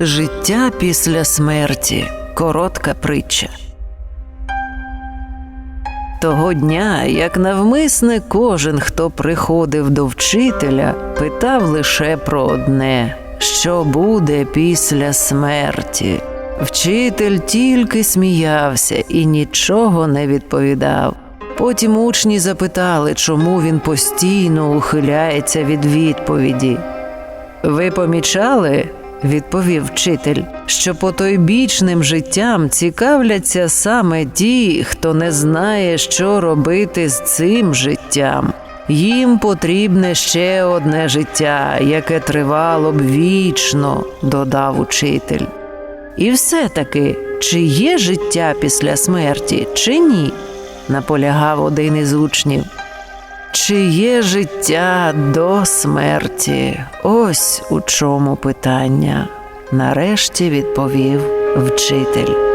Життя після смерті коротка притча. Того дня, як навмисне, кожен, хто приходив до вчителя, питав лише про одне що буде після смерті. Вчитель тільки сміявся і нічого не відповідав. Потім учні запитали, чому він постійно ухиляється від відповіді. Ви помічали, відповів вчитель, що потойбічним життям цікавляться саме ті, хто не знає, що робити з цим життям. Їм потрібне ще одне життя, яке тривало б вічно, додав учитель. І все-таки, чи є життя після смерті, чи ні? наполягав один із учнів. Чи є життя до смерті? Ось у чому питання, нарешті відповів вчитель.